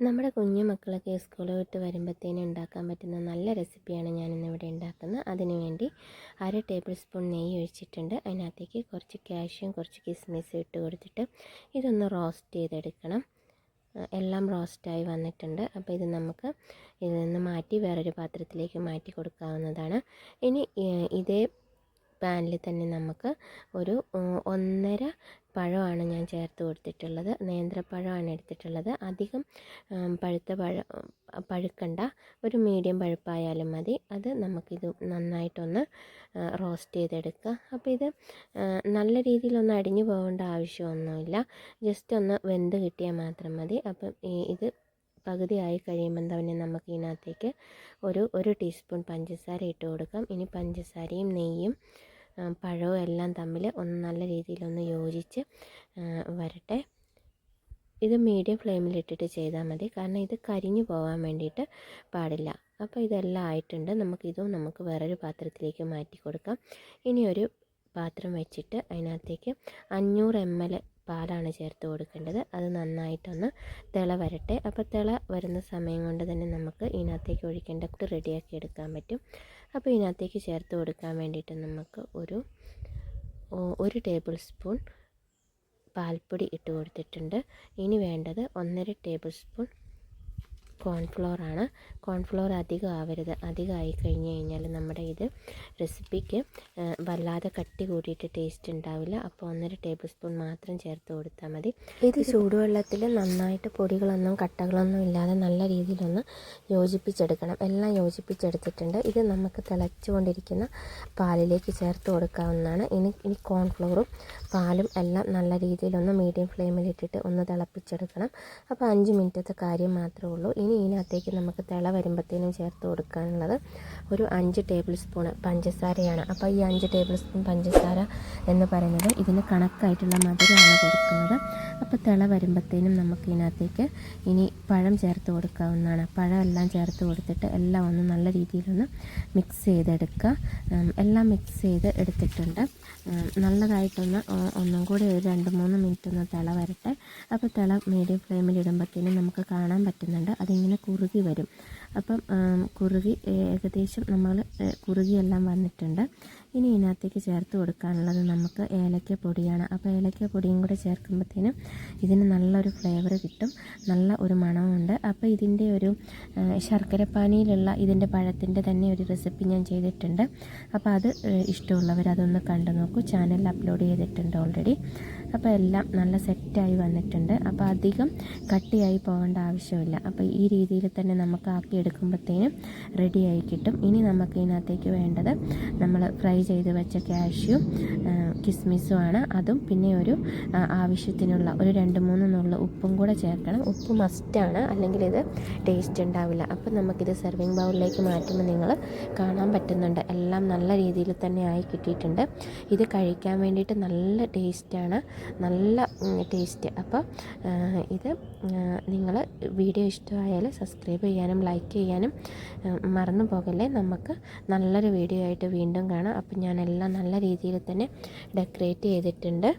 നമ്മുടെ കുഞ്ഞു മക്കളൊക്കെ സ്കൂളിൽ വിട്ട് വരുമ്പോഴത്തേനും ഉണ്ടാക്കാൻ പറ്റുന്ന നല്ല റെസിപ്പിയാണ് ഞാനിന്നിവിടെ ഉണ്ടാക്കുന്നത്. അതിനുവേണ്ടി അര ടേബിൾ സ്പൂൺ നെയ്യ് ഒഴിച്ചിട്ടുണ്ട്. അതിനകത്തേക്ക് കുറച്ച് കാഷ്യും കുറച്ച് കിസ്മിസും ഇട്ട് കൊടുത്തിട്ട് ഇതൊന്ന് റോസ്റ്റ് ചെയ്തെടുക്കണം. എല്ലാം റോസ്റ്റായി വന്നിട്ടുണ്ട്. അപ്പോൾ ഇത് നമുക്ക് ഇതിൽ നിന്ന് മാറ്റി വേറൊരു പാത്രത്തിലേക്ക് മാറ്റി കൊടുക്കാവുന്നതാണ്. ഇനി ഇതേ പാനിൽ തന്നെ നമുക്ക് ഒരു ഒന്നര പഴമാണ് ഞാൻ ചേർത്ത് കൊടുത്തിട്ടുള്ളത്. നേന്ത്രപ്പഴമാണ് എടുത്തിട്ടുള്ളത്. അധികം പഴുത്ത പഴ പഴുക്കണ്ട. ഒരു മീഡിയം പഴുപ്പായാലും മതി. അത് നമുക്കിത് നന്നായിട്ടൊന്ന് റോസ്റ്റ് ചെയ്തെടുക്കുക. അപ്പോൾ ഇത് നല്ല രീതിയിലൊന്നും അടിഞ്ഞു പോകേണ്ട ആവശ്യമൊന്നുമില്ല. ജസ്റ്റ് ഒന്ന് വെന്ത് കിട്ടിയാൽ മാത്രം മതി. അപ്പം ഇത് പകുതിയായി കഴിയുമ്പം തന്നെ നമുക്ക് ഇതിനകത്തേക്ക് ഒരു ഒരു ടീസ്പൂൺ പഞ്ചസാര ഇട്ട് കൊടുക്കാം. ഇനി പഞ്ചസാരയും നെയ്യും പഴവും എല്ലാം തമ്മിൽ ഒന്ന് നല്ല രീതിയിലൊന്ന് യോജിച്ച് വരട്ടെ. ഇത് മീഡിയം ഫ്ലെയിമിലിട്ടിട്ട് ചെയ്താൽ മതി. കാരണം ഇത് കരിഞ്ഞു പോകാൻ വേണ്ടിയിട്ട് പാടില്ല. അപ്പോൾ ഇതെല്ലാം ആയിട്ടുണ്ട്. നമുക്കിതും നമുക്ക് വേറൊരു പാത്രത്തിലേക്ക് മാറ്റി കൊടുക്കാം. ഇനിയൊരു പാത്രം വെച്ചിട്ട് അതിനകത്തേക്ക് അഞ്ഞൂറ് എം എൽ പാലാണ് ചേർത്ത് കൊടുക്കേണ്ടത്. അത് നന്നായിട്ടൊന്ന് തിള വരട്ടെ. അപ്പോൾ തിള വരുന്ന സമയം കൊണ്ട് തന്നെ നമുക്ക് ഇതിനകത്തേക്ക് ഒഴിക്കേണ്ട റെഡിയാക്കി എടുക്കാൻ പറ്റും. അപ്പോൾ ഇതിനകത്തേക്ക് ചേർത്ത് കൊടുക്കാൻ വേണ്ടിയിട്ട് നമുക്ക് ഒരു ഒരു ടേബിൾ സ്പൂൺ പാൽപ്പൊടി ഇട്ട് കൊടുത്തിട്ടുണ്ട്. ഇനി വേണ്ടത് ഒന്നര ടേബിൾ സ്പൂൺ കോൺഫ്ലോർ ആണ് കോൺഫ്ലോർ അധികം ആവരുത്. അധികമായി കഴിഞ്ഞ് കഴിഞ്ഞാൽ നമ്മുടെ ഇത് റെസിപ്പിക്ക് വല്ലാതെ കട്ടി കൂടിയിട്ട് ടേസ്റ്റ് ഉണ്ടാവില്ല. അപ്പോൾ ഒന്നര ടേബിൾ സ്പൂൺ മാത്രം ചേർത്ത് കൊടുത്താൽ മതി. ഇത് ചൂടുവെള്ളത്തിൽ നന്നായിട്ട് പൊടികളൊന്നും കട്ടകളൊന്നും ഇല്ലാതെ നല്ല രീതിയിലൊന്ന് യോജിപ്പിച്ചെടുക്കണം. എല്ലാം യോജിപ്പിച്ചെടുത്തിട്ടുണ്ട്. ഇത് നമുക്ക് തിളച്ചുകൊണ്ടിരിക്കുന്ന പാലിലേക്ക് ചേർത്ത് കൊടുക്കാവുന്നതാണ്. ഇനി ഇനി കോൺഫ്ലോറും പാലും എല്ലാം നല്ല രീതിയിലൊന്ന് മീഡിയം ഫ്ലെയിമിലിട്ടിട്ട് ഒന്ന് തിളപ്പിച്ചെടുക്കണം. അപ്പോൾ അഞ്ച് മിനിറ്റത്തെ കാര്യം മാത്രമേ ഉള്ളൂ. ഇനി ഇതിനകത്തേക്ക് നമുക്ക് തിള വരുമ്പോഴത്തേനും ചേർത്ത് കൊടുക്കാനുള്ളത് ഒരു അഞ്ച് ടേബിൾ സ്പൂൺ പഞ്ചസാരയാണ്. അപ്പോൾ ഈ അഞ്ച് ടേബിൾ സ്പൂൺ പഞ്ചസാര എന്ന് പറയുന്നത് ഇതിന് കണക്കായിട്ടുള്ള മധുരമാണ് കൊടുക്കുന്നത്. അപ്പോൾ തിള വരുമ്പോഴത്തേനും നമുക്ക് ഇതിനകത്തേക്ക് ഇനി പഴം ചേർത്ത് കൊടുക്കാവുന്നതാണ്. പഴം എല്ലാം ചേർത്ത് കൊടുത്തിട്ട് എല്ലാം ഒന്ന് നല്ല രീതിയിലൊന്ന് മിക്സ് ചെയ്തെടുക്കുക. എല്ലാം മിക്സ് ചെയ്ത് എടുത്തിട്ടുണ്ട്. നല്ലതായിട്ടൊന്ന് ഒന്നും കൂടി ഒരു രണ്ട് മൂന്ന് മിനിറ്റ് ഒന്ന് തിള വരട്ടെ. അപ്പോൾ തിള മീഡിയം ഫ്ലെയിമിൽ ഇടുമ്പോഴത്തേനും നമുക്ക് കാണാൻ പറ്റുന്നുണ്ട്. അതിങ്ങനെ കുറുകി വരും. അപ്പം കുറുകി ഏകദേശം നമ്മൾ കുറുകിയെല്ലാം വന്നിട്ടുണ്ട്. ഇനി ഇതിനകത്തേക്ക് ചേർത്ത് കൊടുക്കാനുള്ളത് നമുക്ക് ഏലക്ക പൊടിയാണ്. അപ്പോൾ ഏലക്ക പൊടിയും കൂടെ ചേർക്കുമ്പോഴത്തേനും ഇതിന് നല്ലൊരു ഫ്ലേവർ കിട്ടും. നല്ല ഒരു മണമുണ്ട് അപ്പോൾ ഇതിന്റെ ഒരു ശർക്കരപ്പാനിയിലുള്ള ഇതിന്റെ പഴത്തിന്റെ തന്നെ ഒരു റെസിപ്പി ഞാൻ ചെയ്തിട്ടുണ്ട്. അപ്പോൾ അത് ഇഷ്ടമുള്ളവർ അതൊന്ന് കണ്ടു നോക്കൂ. ചാനലിൽ അപ്ലോഡ് ചെയ്തിട്ടുണ്ട് ഓൾറെഡി. അപ്പോൾ എല്ലാം നല്ല സെറ്റായി വന്നിട്ടുണ്ട്. അപ്പോൾ അധികം കട്ടിയായി പോകേണ്ട ആവശ്യമില്ല. അപ്പോൾ ഈ രീതിയിൽ തന്നെ നമുക്ക് ആക്കി എടുക്കുമ്പോഴത്തേനും റെഡിയായി കിട്ടും. ഇനി നമുക്ക് ഇതിനകത്തേക്ക് വേണ്ടത് നമ്മൾ ഫ്രൈ ചെയ്ത് വെച്ച കാഷ്യും കിസ്മിസുമാണ്. അതും പിന്നെ ഒരു ആവശ്യത്തിനുള്ള ഒരു രണ്ട് മൂന്ന് നുള്ള ഉപ്പും കൂടെ ചേർക്കണം. ഉപ്പ് മസ്റ്റാണ് അല്ലെങ്കിൽ ഇത് ടേസ്റ്റ് ഉണ്ടാവില്ല. അപ്പം നമുക്കിത് സെർവിങ് ബൗളിലേക്ക് മാറ്റുമ്പോൾ നിങ്ങൾ കാണാൻ പറ്റുന്നുണ്ട്. എല്ലാം നല്ല രീതിയിൽ തന്നെ ആയി കിട്ടിയിട്ടുണ്ട്. ഇത് കഴിക്കാൻ വേണ്ടിയിട്ട് നല്ല ടേസ്റ്റാണ്. നല്ല ടേസ്റ്റ്. അപ്പോൾ ഇത് നിങ്ങൾ വീഡിയോ ഇഷ്ടമായാൽ സബ്സ്ക്രൈബ് ചെയ്യാനും ലൈക്ക് ചെയ്യാനും മറന്നു പോകല്ലേ. നമുക്ക് നല്ലൊരു വീഡിയോ ആയിട്ട് വീണ്ടും കാണാം. അപ്പം ഞാനെല്ലാം നല്ല രീതിയിൽ തന്നെ ഡെക്കറേറ്റ് ചെയ്തിട്ടുണ്ട്.